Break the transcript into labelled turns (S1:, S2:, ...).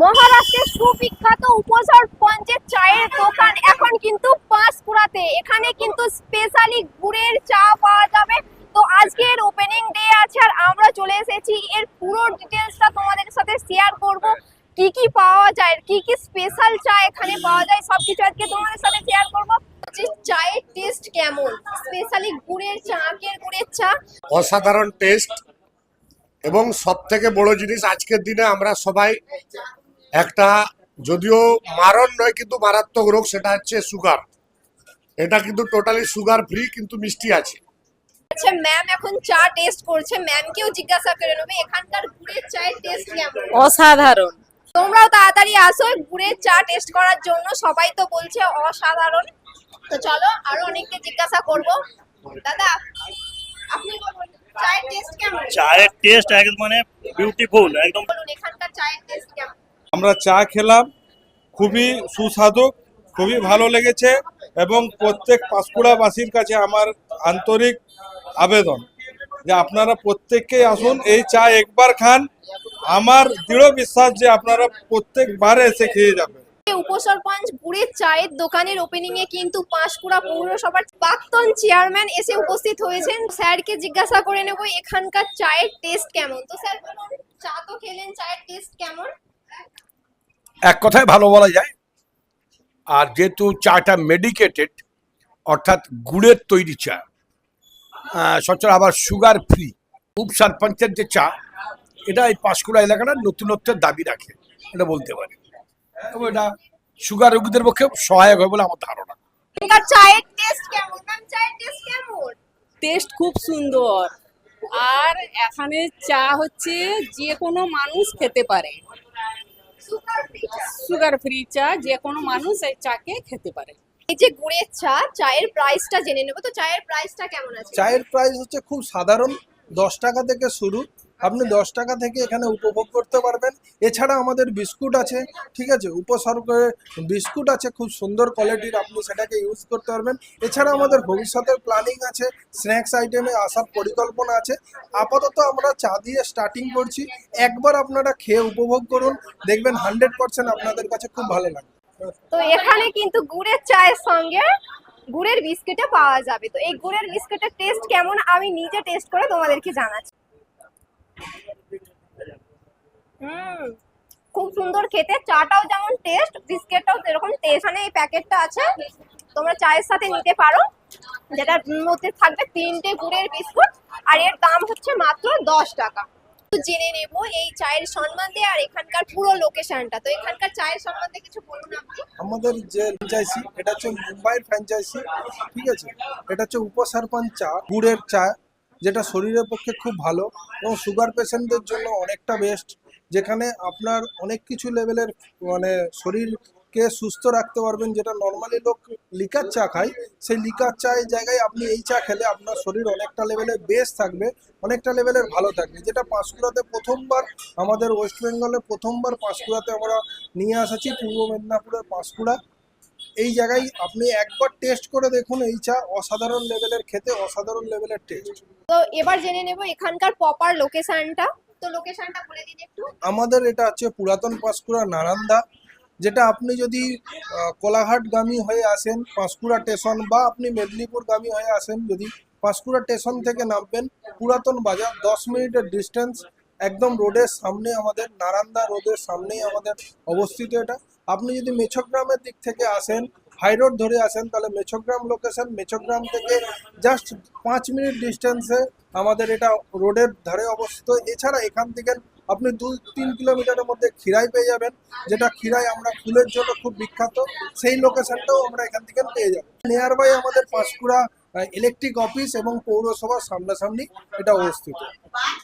S1: মহারাষ্ট্রের সুবিখ্যাত উপসর পঞ্চের চায়ের দোকান এখন কিন্তু পাঁশকুড়াতে। এখানে কিন্তু স্পেশালি গুড়ের চা পাওয়া যাবে। তো আজকের ওপেনিং ডে আছে আর আমরা চলে এসেছি। এর পুরো ডিটেলসটা তোমাদের সাথে শেয়ার করব। কি কি পাওয়া যায়, কি কি স্পেশাল চা এখানে পাওয়া যায়, সবকিছু আজকে তোমাদের সাথে শেয়ার করব। যে চায়ের টেস্ট কেমন? স্পেশালি গুড়ের চা আখের গুড়ের চা?
S2: অসাধারণ টেস্ট এবং সব থেকে বড় জিনিস আজকের দিনে আমরা সবাই একটা যদিও মারণ নয় কিন্তু মারাত্মক রোগ সেটা হচ্ছে সুগার এটা কিন্তু টোটালি সুগার ফ্রি কিন্তু মিষ্টি আছে।
S1: আচ্ছা ম্যাম এখন চা টেস্ট করছে। ম্যামকেও জিজ্ঞাসা করে নেবে এখানকার গুড়ের চায়ের টেস্ট কেমন?
S3: অসাধারণ।
S1: তোমরাও তাড়াতাড়ি আসো গুড়ের চা টেস্ট করার জন্য। সবাই তো বলছে অসাধারণ। তো চলো আরও অনেককে জিজ্ঞাসা করব। দাদা আপনি বলুন। চায়ের টেস্ট কেমন?
S4: চায়ের টেস্ট একদম মানে বিউটিফুল একদম।
S1: এখানকার চায়ের টেস্ট কেমন?
S5: আমরা চা খেলাম খুবই সুস্বাদু খুবই ভালো লেগেছে এবং প্রত্যেক পাঁশকুড়াবাসীর কাছে আমার আন্তরিক আবেদন যে আপনারা প্রত্যেককেই আসুন এই চা একবার খান। আমার দৃঢ় বিশ্বাস যে আপনারা প্রত্যেকবার এসে খেয়ে যাবেন।
S1: উপসরপঞ্চ গুড়ের চায়ের দোকানের ওপেনিং এ কিন্তু পাঁশকুড়া পৌরসভার প্রাক্তন চেয়ারম্যান এসে উপস্থিত হয়েছেন। স্যারকে জিজ্ঞাসা করে নেব এখানকার চায়ের টেস্ট কেমন? তো স্যার চা তো খেলেন, চায়ের টেস্ট কেমন?
S6: এক কথায় ভালো বলা যায়, আর যেহেতু চাটা মেডিকেটেড অর্থাৎ গুড়ের তৈরি চা সচরাচর আবার সুগার ফ্রি উপ সারপঞ্চের যে চা, এটা এই পাঁশকুড়া এলাকাটা নতুনত্বের দাবি রাখে, এটা বলতে পারি। এবং এটা সুগার রোগীদের পক্ষে সহায়ক হবে বলে আমার ধারণা।
S1: চায়ের টেস্ট কেমন? চায়ের টেস্ট কেমন?
S3: টেস্ট খুব সুন্দর। আর এখানে চা হচ্ছে যে কোনো মানুষ খেতে পারে। সুগার ফ্রি চা। যে কোনো মানুষ এই চাকে খেতে পারে।
S1: এই যে গুড়ের চা চায়ের প্রাইসটা জেনে নেব। তো চায়ের প্রাইসটা কেমন আছে?
S7: চায়ের প্রাইস হচ্ছে খুব সাধারণ দশ টাকা থেকে শুরু। আপনি দশ টাকা থেকে এখানে উপভোগ করতে পারবেন। এছাড়া আমাদের বিস্কুট আছে ঠিক আছে? উপসর্গের বিস্কুট আছে খুব সুন্দর কোয়ালিটির আপনি সেটাকে ইউজ করতে পারবেন। এছাড়া আমাদের ভবিষ্যতের প্ল্যানিং আছে স্ন্যাক্স আইটেমে আসার পরিকল্পনা আছে। আপাতত আমরা চা দিয়ে স্টার্টিং করছি। একবার আপনারা খেয়ে উপভোগ করুন। দেখবেন হান্ড্রেড পার্সেন্ট আপনাদের কাছে খুব ভালো লাগবে।
S1: তো এখানে কিন্তু গুড়ের চায়ের সঙ্গে গুড়ের বিস্কিটও পাওয়া যাবে। তো এই গুড়ের বিস্কিটের টেস্ট কেমন? আমি নিজে টেস্ট করে তোমাদেরকে জানাচ্ছি। হুম। খুব সুন্দর খেতে, চাটাও যেমন টেস্ট বিস্কিটটাও সেরকম টেস্ট এখানে এই প্যাকেটটা আছে, তোমরা চায়ের সাথে নিতে পারো। যেটার মধ্যে থাকবে তিনটে গুড়ের বিস্কুট, আর এর দাম হচ্ছে মাত্র দশ টাকা। তো জেনে নেব, এই চায়ের সম্বন্ধে আর এখানকার পুরো লোকেশনটা তো এখানকার চায়ের সম্বন্ধে কিছু বলুন আপনি
S7: আমাদের যে ফ্র্যাঞ্চাইজি এটা হচ্ছে মুম্বাইয়ের ফ্র্যাঞ্চাইজি ঠিক আছে? এটা হচ্ছে উপসরপঞ্চ চা, গুড়ের চা যেটা শরীরের পক্ষে খুব ভালো এবং সুগার পেশেন্টদের জন্য অনেকটা বেস্ট যেখানে আপনার অনেক কিছু লেভেলের মানে শরীরকে সুস্থ রাখতে পারবেন, যেটা নর্মালি লোক লিকার চা খায়। সেই লিকার চায়ের জায়গায় আপনি এই চা খেলে আপনার শরীর অনেকটা লেভেলে বেশ থাকবে, অনেকটা লেভেলের ভালো থাকবে। যেটা পাঁশকুড়াতে প্রথমবার, আমাদের ওয়েস্ট বেঙ্গলে প্রথমবার পাঁশকুড়াতে আমরা নিয়ে এসেছি, পূর্ব মেদিনীপুরের পাঁশকুড়া। এই জায়গায় আপনি একবার টেস্ট করে দেখুন এই চা অসাধারণ লেভেলের খেতে অসাধারণ লেভেলের টেস্ট
S1: তো এবার জেনে নেব এখানকার প্রপার লোকেশনটা তো লোকেশনটা বলে দিন একটু।
S7: আমাদের এটা হচ্ছে পুরাতন পাঁশকুড়া নারান্দা যেটা আপনি যদি কোলাঘাটগামী হয়ে আসেন পাঁশকুড়া স্টেশন বা আপনি মেদিনীপুরগামী হয়ে আসেন যদি পাঁশকুড়া স্টেশন থেকে নামবেন পুরাতন বাজার দশ মিনিটের ডিস্টেন্স একদম রোডের সামনে আমাদের নারান্দা রোডের সামনেই আমাদের অবস্থিত এটা। আপনি যদি মেছগ্রামের দিক থেকে আসেন হাই রোড ধরে আসেন, তাহলে মেছগ্রাম লোকেশন মেছগ্রাম থেকে জাস্ট পাঁচ মিনিট ডিস্টেন্সে আমাদের এটা রোডের ধারে অবস্থিত। এছাড়া এখান থেকে আপনি দু তিন কিলোমিটারের মধ্যে খিরাই পেয়ে যাবেন, যেটা খিরাই আমরা ফুলের জন্য খুব বিখ্যাত। সেই লোকেশনটাও আমরা এখান থেকে পেয়ে যাব। নিয়ার বাই আমাদের পাঁশকুড়া ইলেকট্রিক অফিস এবং পৌরসভার সামনাসামনি এটা অবস্থিত।